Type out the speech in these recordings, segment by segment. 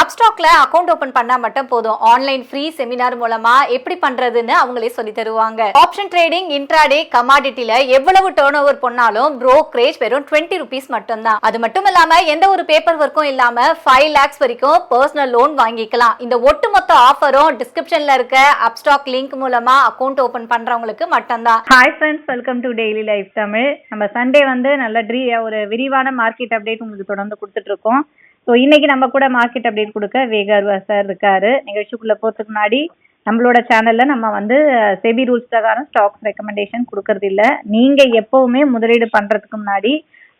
அப்ஸ்டாக்ல account open பண்ணா மட்டும் போதும். ஆன்லைன் ஃப்ரீ செமினார் மூலமா எப்படி பண்றதுன்னு அவங்களே சொல்லி தருவாங்க. ஆப்ஷன் ட்ரேடிங் இன்ட்ராடே கமாடிட்டில எவ்வளவு டேர்ன் ஓவர் பண்ணாலும் ப்ரோக்ரேஜ் வெறும் டுவெண்ட்டி ருபீஸ் மட்டும்தான். அது மட்டும் இல்லாம எந்த ஒரு பேப்பர் ஒர்க்கும் இல்லாம ஃபைவ் லேக்ஸ் வரைக்கும் பர்சனல் லோன் வாங்கிக்கலாம். இந்த ஒட்டுமொத்த ஆஃபரும் டிஸ்கிரிப்ஷன்ல இருக்க அப்ஸ்டாக் லிங்க் மூலமா அக்கவுண்ட் ஓபன் பண்றவங்களுக்கு மட்டும்தான். Hi friends welcome to daily life Tamil. நம்ம சண்டே வந்து நல்ல ட்ரீ ஒரு விரிவான மார்க்கெட் அப்டேட் உங்களுக்கு தொடர்ந்து கொடுத்துட்டு இருக்கோம். ஸோ இன்னைக்கு நம்ம கூட மார்க்கெட் அப்டேட் கொடுக்க வேகர்வா சார் இருக்காரு. நிகழ்ச்சிக்குள்ள போறதுக்கு முன்னாடி நம்மளோட சேனல்ல நம்ம வந்து செபி ரூல்ஸ் பிரகாரம் ஸ்டாக்ஸ் ரெக்கமெண்டேஷன் கொடுக்கறது இல்ல. நீங்க எப்பவுமே முதலீடு பண்றதுக்கு முன்னாடி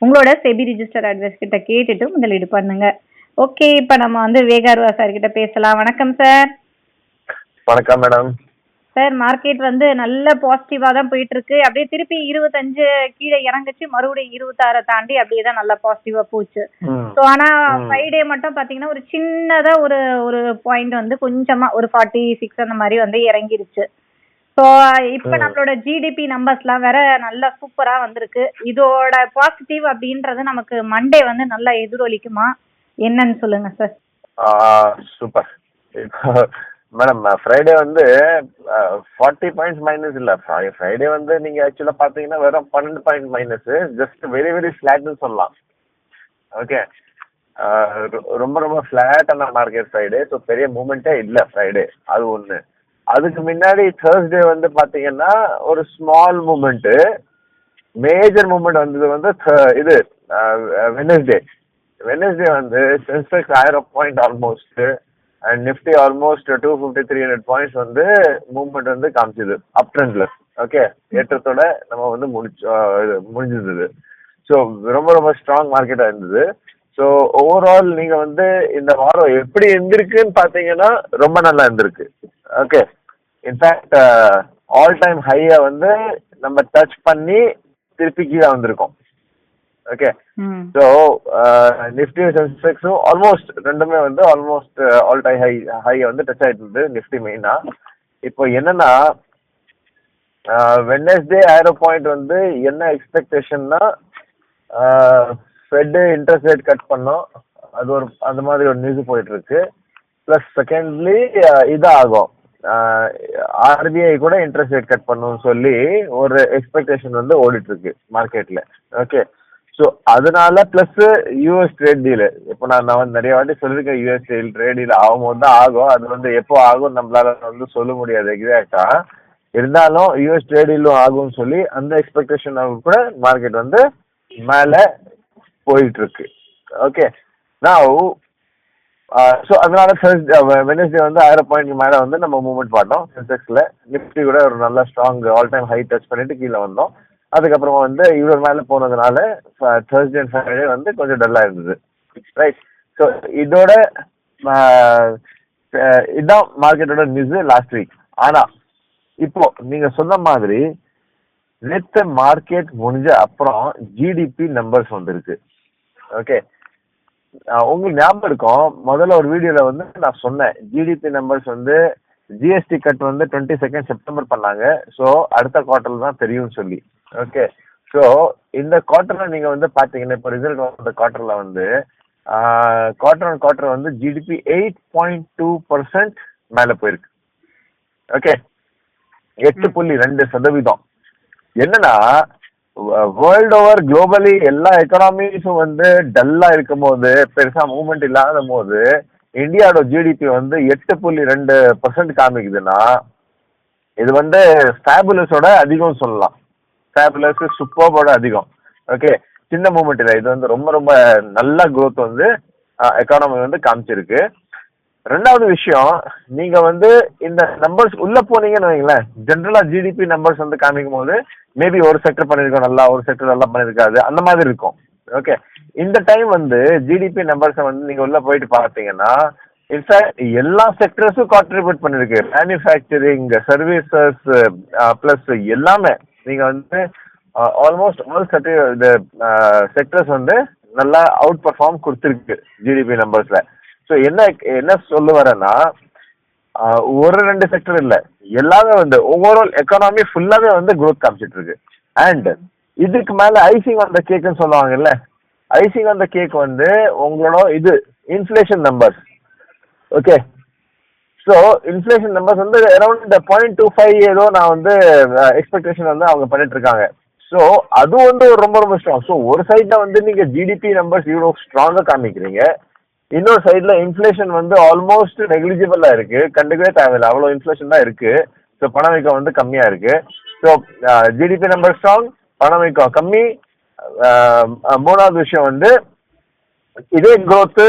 உங்களோட செபி ரிஜிஸ்டர் அட்வைஸ் கிட்ட கேட்டுட்டு முதலீடு பண்ணுங்க. ஓகே இப்போ நம்ம வந்து வேகார்வா சார் கிட்ட பேசலாம். வணக்கம் சார். வணக்கம் மேடம் சார் மார்க்கெட் வந்து நல்ல பாசிட்டிவா தான் போயிட்டு இருக்கு அப்படியே திருப்பி இருபத்தஞ்சு கீழே இறங்குச்சு. மறுபடியும் இருபத்தாறை தாண்டி அப்படியே தான் நல்லா பாசிட்டிவா போச்சு. ஸோ ஆனா. ஃப்ரைடே மட்டும் பாத்தீங்கன்னா ஒரு சின்னதா ஒரு ஒரு பாயிண்ட் வந்து கொஞ்சமா ஒரு ஃபார்ட்டி சிக்ஸ் அந்த மாதிரி வந்து இறங்கிருச்சு. ஸோ இப்போ. நம்மளோட ஜிடிபி நம்பர்ஸ்லாம் வேற நல்லா சூப்பரா வந்திருக்கு. இதோட பாசிட்டிவ் அப்படின்றது நமக்கு மண்டே வந்து நல்லா எதிரொலிக்குமா? என்னன்னு சொல்லுங்க சார் சூப்பர் மேடம் ஃப்ரைடே வந்து ஃபார்ட்டி பாயிண்ட்ஸ் மைனஸ் இல்லை. ஃப்ரைடே வந்து நீங்கள் ஆக்சுவலாக பார்த்தீங்கன்னா வெறும் பன்னெண்டு point minus just very very ஃப்ளாட்னு சொல்லலாம். ஓகே ரொம்ப ரொம்ப ஃப்ளாட்டான மார்க்கெட் ஃப்ரைடே ஸோ பெரிய மூமெண்ட்டே இல்லை ஃப்ரைடே அது ஒன்று அதுக்கு முன்னாடி தேர்ஸ்டே வந்து பார்த்தீங்கன்னா ஒரு ஸ்மால் மூமெண்ட்டு மேஜர் மூமெண்ட் வந்தது வந்து இது வெனஸ்டே வெனஸ்டே வந்து சென்செக்ஸ் ஆயிரம் point almost and Nifty almost two fifty three hundred points வந்து மூவ்மெண்ட் வந்து காமிச்சது அப் ட்ரெண்ட்ல ஓகே ஏற்றத்தோட நம்ம வந்து முடிச்சு இது முடிஞ்சிருந்தது. ஸோ ரொம்ப ரொம்ப ஸ்ட்ராங் மார்க்கெட்டாக இருந்தது. ஸோ ஓவரால் நீங்கள் வந்து இந்த வாரம் எப்படி இருந்திருக்குன்னு பார்த்தீங்கன்னா ரொம்ப நல்லா இருந்திருக்கு. Okay in fact all time ஹையை வந்து நம்ம டச் பண்ணி திருப்பி கீழே வந்திருக்கோம். ஓகே ஸோ நிஃப்டி சென்செக்ஸும் ஆல்மோஸ்ட் ரெண்டுமே வந்து almost all time high high வந்து டச் ஆயிட்டு இருந்தது நிஃப்டி மெயினா இப்போ என்னன்னா வெட்னஸ்டே ஆயிரோ பாயிண்ட் வந்து என்ன எக்ஸ்பெக்டேஷன்னா ஃபெட்டு இன்ட்ரெஸ்ட் ரேட் கட் பண்ணோம். அது ஒரு அந்த மாதிரி ஒரு நியூஸ் போயிட்டு இருக்கு ப்ளஸ் செகண்ட்லி இதாகும். ஆர்பிஐ கூட இன்ட்ரெஸ்ட் ரேட் கட் பண்ணணும்னு சொல்லி ஒரு எக்ஸ்பெக்டேஷன் வந்து ஓடிட்டு இருக்கு மார்க்கெட்ல ஓகே ஸோ அதனால பிளஸ் யூஎஸ் ட்ரேட் டீலு இப்போ நான் நான் வந்து நிறைய வாட்டி சொல்லியிருக்கேன் யூஎஸ் ட்ரேட் டீல் ஆகும்போது தான் ஆகும். அது வந்து எப்போ ஆகும் நம்மளால வந்து சொல்ல முடியாது எக்ஸாக்டா இருந்தாலும் யூஎஸ் ட்ரேட் டீலும் ஆகும்னு சொல்லி அந்த எக்ஸ்பெக்டேஷன் கூட மார்க்கெட் வந்து மேலே போயிட்டு இருக்கு ஓகே நான் ஸோ அதனால வெனஸ்டே வந்து ஆயிரம் பாயிண்ட் மேலே வந்து நம்ம மூவ்மெண்ட் பார்த்தோம். சென்செக்ஸில் நிஃப்டி கூட ஒரு நல்ல strong all time high touch பண்ணிட்டு கீழே வந்தோம். அதுக்கப்புறமா வந்து இவ்வளோ மேலே போனதுனால தேர்ஸ்டே அண்ட் ஃப்ரைடே வந்து கொஞ்சம் டல்லாக இருந்தது. ரைட் ஸோ இதோட இதுதான் மார்க்கெட்டோட நியூஸ் லாஸ்ட் வீக் ஆனால் இப்போ நீங்கள் சொன்ன மாதிரி நேற்று மார்க்கெட் முடிஞ்ச அப்புறம் ஜிடிபி நம்பர்ஸ் வந்திருக்கு. ஓகே உங்களுக்கு ஞாபகம் இருக்கும் முதல்ல ஒரு வீடியோல வந்து நான் சொன்னேன். ஜிடிபி நம்பர்ஸ் வந்து ஜிஎஸ்டி கட் வந்து டுவெண்ட்டி செகண்ட் செப்டம்பர் பண்ணாங்க. ஸோ அடுத்த குவார்டர்ல தான் தெரியும்னு சொல்லி. ஓகே ஸோ இந்த குவார்டர்ல நீங்க வந்து பாத்தீங்கன்னா இப்போ ரிசல்ட் வந்த குவார்டர்ல வந்து குவார்டர் ஆன் குவார்டர் வந்து GDP eight point two percent மேலே போயிருக்கு. ஓகே எட்டு புள்ளி ரெண்டு சதவீதம். என்னன்னா வேர்ல்டு ஓவர் குளோபலி எல்லா எக்கனாமிஸும் வந்து டல்லா இருக்கும் போது பெருசா மூவ்மெண்ட் இல்லாத போது இந்தியாவோட ஜிடிபி வந்து எட்டு புள்ளி ரெண்டு பர்சன்ட் காமிக்குதுன்னா இது வந்து ஃபேபுலஸோட அதிகம் சொல்லலாம். ஃபேபுலஸ் சூப்பர்போட அதிகம். ஓகே சின்ன மூமெண்ட் இல்லை. இது வந்து ரொம்ப ரொம்ப நல்ல க்ரோத் வந்து எக்கானமி வந்து காமிச்சிருக்கு. ரெண்டாவது விஷயம் நீங்க வந்து இந்த நம்பர்ஸ் உள்ள போனீங்கன்னு வைங்களேன். ஜென்ரலா ஜிடிபி நம்பர்ஸ் வந்து காமிக்கும் போது மேபி ஒரு செக்டர் பண்ணிருக்கோம் நல்லா ஒரு செக்டர் நல்லா பண்ணிருக்காது அந்த மாதிரி இருக்கும். ஓகே இந்த டைம் வந்து ஜிடிபி நம்பர்ஸை வந்து நீங்க உள்ள போயிட்டு பார்த்தீங்கன்னா இன்ஃபேக்ட் எல்லா செக்டர்ஸும் கான்ட்ரிபியூட் பண்ணிருக்கு. மேனுஃபேக்சரிங் சர்வீசஸ் பிளஸ் எல்லாமே. நீங்க வந்து ஆல்மோஸ்ட் ஆல் செக்டர் இந்த செக்டர்ஸ் வந்து நல்லா அவுட் பர்ஃபார்ம் கொடுத்துருக்கு ஜிடிபி நம்பர்ஸ்ல ஸோ என்ன என்ன சொல்ல வரேன்னா ஒரு ரெண்டு செக்டர் இல்லை. எல்லாமே வந்து ஓவரால் எக்கானமி ஃபுல்லாவே வந்து க்ரோத் காமிச்சிட்டு இருக்கு அண்ட் இதுக்கு மேல ஐசிங் அந்த கேக்குன்னு சொல்லுவாங்கல்ல ஐசிங் அந்த கேக் வந்து உங்களோட இது inflation numbers okay so inflation numbers வந்து அரௌண்ட் இந்த பாயிண்ட் டூ ஃபைவ் ஏதோ நான் வந்து எக்ஸ்பெக்டேஷன் வந்து அவங்க பண்ணிட்டு இருக்காங்க. ஸோ அது வந்து ஒரு ரொம்ப ரொம்ப ஸ்ட்ராங் ஸோ ஒரு சைடில் வந்து நீங்கள் ஜிடிபி நம்பர்ஸ் இவ்வளோ ஸ்ட்ராங்காக காமிக்கிறீங்க. இன்னொரு சைடில் இன்ஃப்ளேஷன் வந்து ஆல்மோஸ்ட் நெக்லிஜிபிளாக இருக்குது கண்டுக்கவே தேவையில்லை. அவ்வளோ இன்ஃப்ளேஷன் தான் இருக்குது ஸோ பணவீக்கம் வந்து கம்மியாக இருக்குது ஸோ ஜிடிபி நம்பர் ஸ்ட்ராங் பணவீக்கம் கம்மி. மூணாவது விஷயம் வந்து இதே growth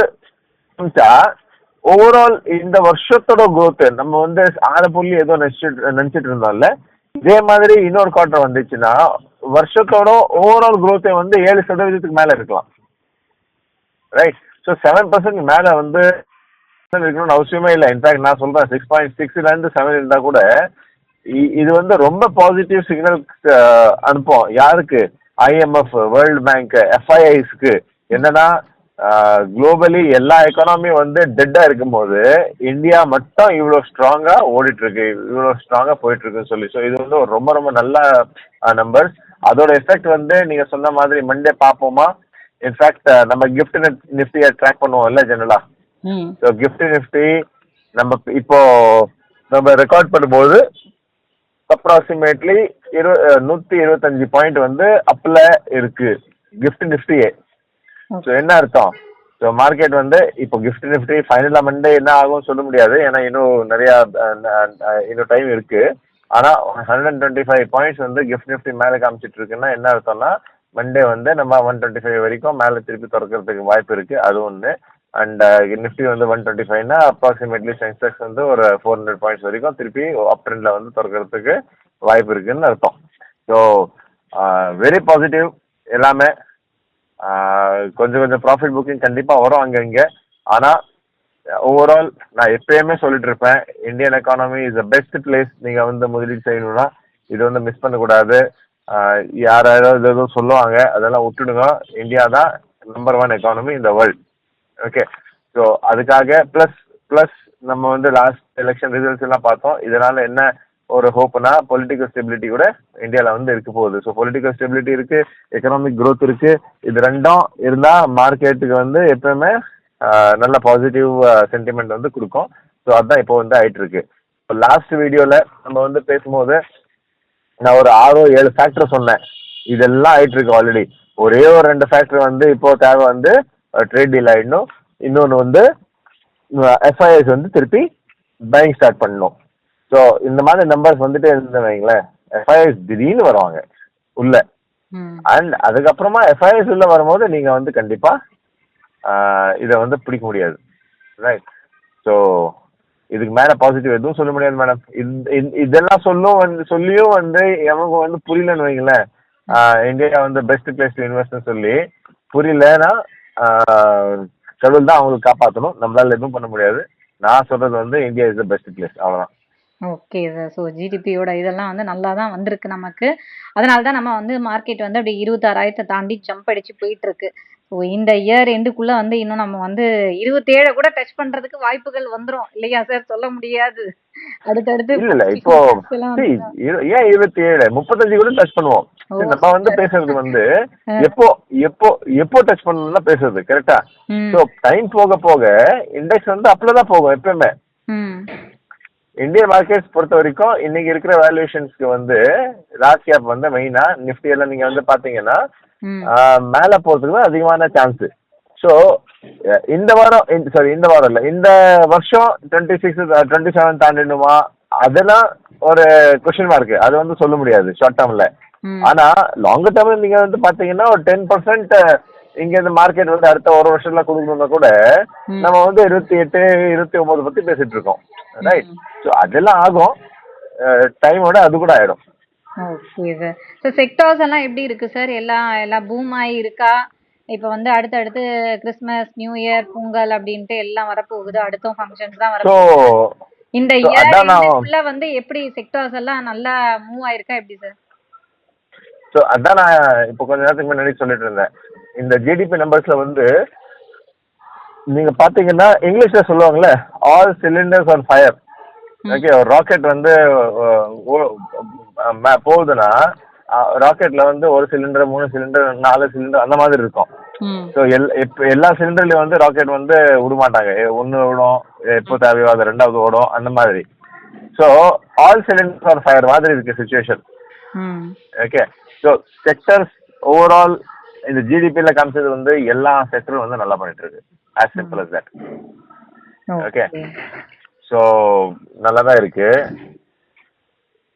ஓவரால் இந்த வருஷத்தோட குரோத் நம்ம வந்து ஆறு புள்ளி ஏதோ நினைச்சிட்டு நினைச்சிட்டு இருந்தோம்ல இதே மாதிரி இன்னொரு குவார்டர் வந்துச்சுன்னா வருஷத்தோட ஓவரால் growth வந்து ஏழு சதவீதத்துக்கு மேல இருக்கலாம். ரைட் ஸோ செவன் பர்சன்ட் மேல வந்து இருக்கணும்னு அவசியமே இல்லை. இன்ஃபேக்ட் நான் சொல்றேன் சிக்ஸ் பாயிண்ட் சிக்ஸ்ல இருந்து செவன் இருந்தா கூட இ- இது வந்து ரொம்ப பாசிட்டிவ் சிக்னல் அனுப்பும். யாருக்கு? ஐஎம்எஃப் வேர்ல்டு பேங்க் எஃப்ஐஐஸ்க்கு என்னன்னா குளோபலி எல்லா எக்கனாமியும் வந்து டெட்டா இருக்கும்போது இந்தியா மட்டும் இவ்வளோ ஸ்ட்ராங்கா ஓடிட்டு இருக்கு இவ்வளோ ஸ்ட்ராங்கா போயிட்டு இருக்குன்னு சொல்லி. ஸோ இது வந்து ஒரு ரொம்ப ரொம்ப நல்ல நம்பர்ஸ் அதோட எஃபெக்ட் வந்து நீங்க சொன்ன மாதிரி மண்டே பார்ப்போமா இன்ஃபேக்ட் நம்ம கிஃப்ட் நிஃப்டியை ட்ராக் பண்ணுவோம்ல ஜெனரலா ஸோ கிஃப்ட் நிஃப்டி நம்ம இப்போ நம்ம ரெக்கார்ட் பண்ணும்போது அப்ராக்சிமேட்லி இரு நூற்றி இருபத்தஞ்சு பாயிண்ட் வந்து அப்பில் இருக்கு. கிஃப்ட் நிஃப்டியே ஸோ என்ன அர்த்தம்? ஸோ மார்க்கெட் வந்து இப்போ கிஃப்ட் நிஃப்டி ஃபைனலாக மண்டே என்ன ஆகும்னு சொல்ல முடியாது. ஏன்னா இன்னும் நிறையா இன்னும் டைம் இருக்கு. ஆனால் ஹண்ட்ரட் டுவெண்ட்டி ஃபைவ் பாயிண்ட்ஸ் வந்து கிஃப்ட் நிஃப்டி மேலே காமிச்சிட்டு இருக்குன்னா என்ன அர்த்தம்னா மண்டே வந்து நம்ம ஒன் டுவெண்ட்டி ஃபைவ் வரைக்கும் மேலே திருப்பி திறக்கிறதுக்கு வாய்ப்பு இருக்கு. அது ஒன்று அண்ட் நிஃப்டி வந்து ஒன் டுவெண்ட்டி ஃபைவ்னா அப்ராக்சிமேட்லி சென்செக்ஸ் வந்து ஒரு ஃபோர் ஹண்ட்ரட் பாயிண்ட்ஸ் வரைக்கும் திருப்பி அப் ட்ரெண்டில் வந்து திறக்கிறதுக்கு வாய்ப்பு இருக்குன்னு அர்த்தம். ஸோ வெரி பாசிட்டிவ் எல்லாமே கொஞ்சம் கொஞ்சம் ப்ராஃபிட் புக்கிங் கண்டிப்பாக வரும் அங்கே இங்கே. ஆனால் ஓவரால் நான் எப்பயுமே சொல்லிட்டு இருப்பேன் Indian economy is the best place நீங்கள் வந்து முதலீடு செய்யணும்னா இது வந்து மிஸ் பண்ணக்கூடாது. யார் யாராவது எதுவும் சொல்லுவாங்க அதெல்லாம் விட்டுடுங்க. இந்தியா தான் நம்பர் ஒன் எக்கானமி இந்த வேர்ல்ட் ஓகே ஸோ அதுக்காக ப்ளஸ் ப்ளஸ் நம்ம வந்து லாஸ்ட் எலெக்ஷன் ரிசல்ட்ஸ் எல்லாம் பார்த்தோம். இதனால என்ன ஒரு ஹோப்னா பொலிட்டிக்கல் ஸ்டெபிலிட்டி கூட இந்தியாவில் வந்து இருக்க போகுது. ஸோ பொலிட்டிக்கல் ஸ்டெபிலிட்டி இருக்கு எக்கனாமிக் க்ரோத் இருக்கு. இது ரெண்டும் இருந்தால் மார்க்கெட்டுக்கு வந்து எப்பவுமே நல்ல பாசிட்டிவ் சென்டிமெண்ட் வந்து கொடுக்கும். ஸோ அதுதான் இப்போ வந்து ஆயிட்டு இருக்கு இப்போ லாஸ்ட் வீடியோவில் நம்ம வந்து பேசும்போது நான் ஒரு ஆறோ ஏழு ஃபேக்டர் சொன்னேன். இதெல்லாம் ஆயிட்டு இருக்கு ஆல்ரெடி ஒரே ஒரு ரெண்டு ஃபேக்டர் வந்து இப்போ தேவை வந்து ட்ரேட் டீல் ஆயிடணும். இன்னொன்று வந்து எஃப்ஐஎஸ் வந்து திருப்பி பையிங் ஸ்டார்ட் பண்ணணும். ஸோ இந்த மாதிரி நம்பர்ஸ் வந்துட்டு இருந்து வைங்களேன் எஃப்ஐஎஸ் திடீர்னு வருவாங்க உள்ள. அண்ட் அதுக்கப்புறமா எஃப்ஐஎஸ் உள்ள வரும்போது நீங்கள் வந்து கண்டிப்பாக இதை வந்து பிடிக்க முடியாது. ரைட் ஸோ இதுக்கு மேலே பாசிட்டிவ் எதுவும் சொல்ல முடியாது மேடம் இதெல்லாம் சொல்லும் வந்து சொல்லியும் வந்து எவங்க வந்து புரியலன்னு வைங்களேன். இந்தியா வந்து பெஸ்ட் பிளேஸ் டு இன்வெஸ்ட்னு சொல்லி புரியலன்னா கடவுள் தான் அவங்களுக்கு காப்பாற்றணும் நம்மளால எதுவும் பண்ண முடியாது. நான் சொல்றது வந்து India is the best place அவ்வளோதான் ஓகே சார் ஸோ ஜிடிபியோட இதெல்லாம் வந்து நல்லா தான் வந்திருக்கு நமக்கு. அதனால தான் நம்ம வந்து மார்க்கெட் வந்து அப்படி இருபத்தாறாயிரத்தை தாண்டி ஜம்ப் அடிச்சு போயிட்டு இருக்கு ஸோ இந்த இயர் எண்டுக்குள்ள வந்து இன்னும் நம்ம வந்து இருபத்தேழை கூட டச் பண்றதுக்கு வாய்ப்புகள் வந்துரும். இல்லையா சார் சொல்ல முடியாது. அடுத்தடுத்து இல்ல இல்ல இப்போ ஏன் இருபத்தி ஏழு முப்பத்தஞ்சு கூட டச் பண்ணுவோம். நம்ம வந்து பேசுறது வந்து எப்போ எப்போ எப்போ டச் பண்ணணும்னா பேசுறது கரெக்டா ஸோ டைம் போக போக இண்டெக்ஸ் வந்து அப்படிதான் போகும் எப்பயுமே. இந்தியன் மார்க்கெட்ஸ் பொறுத்த வரைக்கும் இன்னைக்கு இருக்கிற வேல்யூஷன்ஸ்க்கு வந்து லாஸ்ட் கேப் வந்து மெயினா நிஃப்டி எல்லாம் நீங்க வந்து பாத்தீங்கன்னா மேல போறதுக்கு தான் அதிகமான சான்ஸ் ஸோ இந்த வாரம் சாரி இந்த வாரம் இல்லை இந்த வருஷம் டுவெண்ட்டி சிக்ஸ் டுவெண்ட்டி செவன் தாண்டிடுமா? அதெல்லாம் ஒரு கொஷின் மார்க் அது வந்து சொல்ல முடியாது ஷார்ட் டேர்ம்ல. ஆனா லாங் டேர்ம்ல நீங்க வந்து பாத்தீங்கன்னா ஒரு டென் பர்சன்ட் இங்க இந்த மார்க்கெட் வந்து அடுத்த ஒரு வருஷத்துல கொடுக்கணும்னா கூட. நம்ம வந்து இருபத்தி எட்டு இருபத்தி ஒன்பது பத்தி பேசிட்டு இருக்கோம். ரைட் ஸோ அதெல்லாம் ஆகும். டைமோட அது கூட ஆயிடும். ஓகே சார் செக்டார்ஸ் எல்லாம் எப்படி இருக்கு சார் எல்லாம் எல்லாம் பூம் ஆகி இருக்கா? இப்போ வந்து அடுத்தடுத்து கிறிஸ்மஸ் நியூ இயர் பொங்கல் அப்படின்ட்டு எல்லாம் வரப்போகுது. அடுத்த ஃபங்க்ஷன்ஸ் தான் ஸோ வர இந்த so இயர் அதான் நான் உள்ள வந்து எப்படி செக்டார்ஸ் எல்லாம் நல்லா மூவ் ஆயிருக்கா எப்படி சார் ஸோ அதான் நான் இப்போ கொஞ்ச நேரத்துக்கு முன்னாடி சொல்லிட்டு இருந்தேன். இந்த ஜிடிபி நம்பர்ஸ்ல வந்து நீங்க பாத்தீங்கன்னா இங்கிலீஷ்ல சொல்லுவாங்கல்ல all cylinders on fire okay ஒரு ராக்கெட் வந்து போகுதுன்னா ராக்கெட்ல வந்து ஒரு சிலிண்டர் மூணு சிலிண்டர் நாலு சிலிண்டர் அந்த மாதிரி இருக்கும். ஸோ எல் இப்போ எல்லா சிலிண்டர்லையும் வந்து ராக்கெட் வந்து விடமாட்டாங்க. ஒன்று விடும் எப்போ தேவையோ அது ரெண்டாவது ஓடும் அந்த மாதிரி. So all cylinders are fire மாதிரி இருக்கு situation okay so sectors overall இந்த ஜிடிபியில் காமிச்சது வந்து எல்லா செக்டரும் வந்து நல்லா பண்ணிட்டு இருக்கு as simple as that Okay. So நல்லா தான் இருக்கு.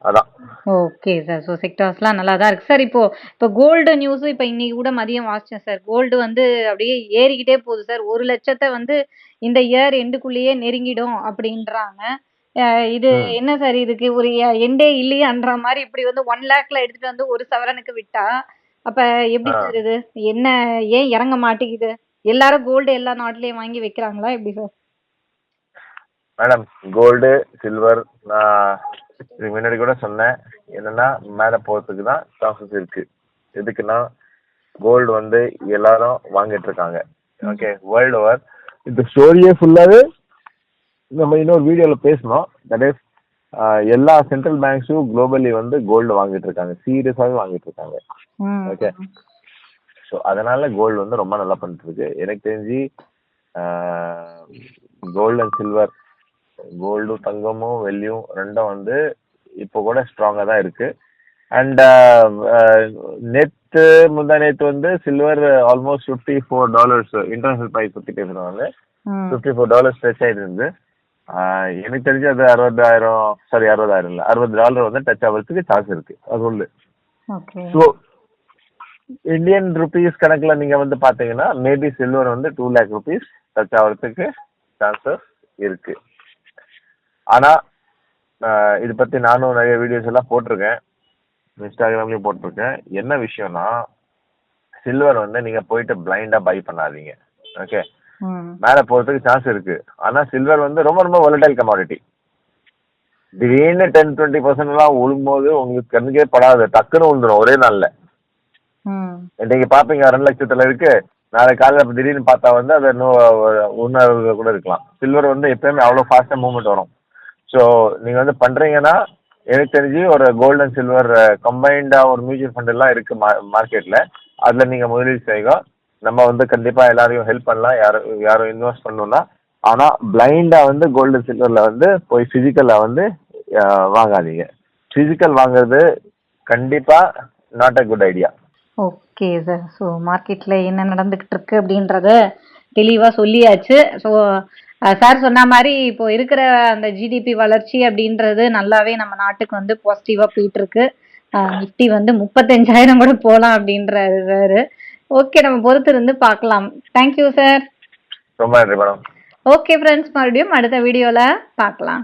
அதான். ஓகே சார் ஸோ செக்டார்ஸ்லாம் நல்லா தான் இருக்கு. சார் இப்போ இப்போ கோல்டு நியூஸ் இப்போ இன்னைக்கு கூட மதியம் வாசிச்சேன் சார் கோல்டு வந்து அப்படியே ஏறிக்கிட்டே போகுது சார் ஒரு லட்சத்தை வந்து இந்த இயர் எண்டுக்குள்ளேயே நெருங்கிடும் அப்படின்றாங்க. இது. என்ன சார் இதுக்கு? ஒரு எண்டே இல்லையான்ற மாதிரி இப்படி வந்து ஒன் லேக்ல எடுத்துட்டு வந்து ஒரு சவரனுக்கு விட்டா அப்ப எப்படி. சார் இது என்ன ஏன் இறங்க மாட்டேங்குது? எல்லாரும் கோல்டு எல்லா நாட்டிலயும் வாங்கி வைக்கிறாங்களா? எப்படி சார் மேடம் கோல்டு சில்வர் நான் இதுக்கு முன்னாடி கூட சொன்னேன். என்னன்னா மேலே போகிறதுக்கு தான் சான்சஸ் இருக்கு. எதுக்குன்னா கோல்டு வந்து எல்லாரும் வாங்கிட்டு இருக்காங்க. ஓகே வேர்ல்டு ஓவர் இந்த ஸ்டோரியே ஃபுல்லாகவே நம்ம இன்னொரு வீடியோவில் பேசணும். தட் இஸ் எல்லா சென்ட்ரல் பேங்க்ஸும் குளோபலி வந்து கோல்டு வாங்கிட்டு இருக்காங்க சீரியஸாகவே வாங்கிட்டு இருக்காங்க. Okay. ஸோ அதனால கோல்டு வந்து ரொம்ப நல்லா பண்ணிட்டு இருக்கு எனக்கு தெரிஞ்சு கோல்டு அண்ட் சில்வர் கோல்டும் தங்கமும் வெள்ளியும் ரெண்டும் வந்து இப்போ கூட ஸ்ட்ராங்காக தான் இருக்கு அண்ட் நேற்று முந்தா நேற்று வந்து silver almost fifty four dollars international price பற்றி பேசுகிறவங்க ம். ஃபிஃப்டி ஃபோர் டாலர்ஸ் டச் ஆகிட்டு இருந்து எனக்கு தெரிஞ்சு அது அறுபதாயிரம் சாரி அறுபதாயிரம் இல்லை. அறுபது டாலர் வந்து டச் ஆகிறதுக்கு சான்ஸ் இருக்கு. அது ஒன்று ஸோ இந்தியன் ருபீஸ் கணக்கில் நீங்கள் வந்து பார்த்தீங்கன்னா மேபி சில்வர் வந்து டூ லேக் ருபீஸ் டச் ஆகிறதுக்கு சான்சஸ் இருக்கு. ஆனால் இது பற்றி நானும் நிறைய வீடியோஸ் எல்லாம் போட்டிருக்கேன். இன்ஸ்டாகிராம்லேயும் போட்டிருக்கேன். என்ன விஷயம்னா சில்வர் வந்து நீங்கள் போயிட்டு பிளைண்டாக பை பண்ணாதீங்க. ஓகே. மேலே போகிறதுக்கு சான்ஸ் இருக்கு. ஆனால் சில்வர் வந்து ரொம்ப ரொம்ப volatile commodity. திடீர்னு டென் டுவெண்ட்டி பர்சன்ட்லாம் விழும்போது உங்களுக்கு கண்ணுக்கே படாது. டக்குன்னு விழுந்துடும் ஒரே நாளில். இன்னைக்கு பார்ப்பீங்க ரெண்டு லட்சத்தில் இருக்கு. நாளைக்கு காலையில் திடீர்னு பார்த்தா வந்து அது இன்னும் ஒன்று கூட இருக்கலாம். சில்வர் வந்து எப்பயுமே அவ்வளோ ஃபாஸ்ட்டாக மூவ்மெண்ட் வரும். ஸோ நீங்கள் வந்து பண்ணுறீங்கன்னா எனக்கு தெரிஞ்சு ஒரு கோல்டு அண்ட் சில்வர் கம்பைண்டாக ஒரு மியூச்சுவல் ஃபண்ட் எல்லாம் இருக்குது மா மார்க்கெட்டில் அதில் நீங்கள் முதலீடு செய்யுங்க. நம்ம வந்து கண்டிப்பாக எல்லாரையும் ஹெல்ப் பண்ணலாம். யாரும் யாரும் இன்வெஸ்ட் பண்ணணும்னா. ஆனால் பிளைண்டா வந்து கோல்டு சில்வரில் வந்து போய் பிசிக்கல்ல வந்து வாங்காதீங்க. ஃபிசிக்கல் வாங்குறது கண்டிப்பாக not a good idea okay sir so மார்க்கெட்டில் என்ன நடந்துக்கிட்டு இருக்கு அப்படின்றத தெளிவாக சொல்லியாச்சு. ஸோ சார் சொன்ன மாதிரி இப்போ இருக்கிற அந்த ஜிடிபி வளர்ச்சி அப்படின்றது நல்லாவே நம்ம நாட்டுக்கு வந்து பாசிட்டிவாக போயிட்டு இருக்கு நிஃப்டி வந்து முப்பத்தஞ்சாயிரம் கூட போகலாம் அப்படின்றாரு சார் ஓகே நம்ம பொறுத்து இருந்து பார்க்கலாம் தேங்க்யூ சார் ரொம்ப நன்றி மேடம் ஓகே ஃப்ரெண்ட்ஸ் மறுபடியும் அடுத்த வீடியோவில் பார்க்கலாம்.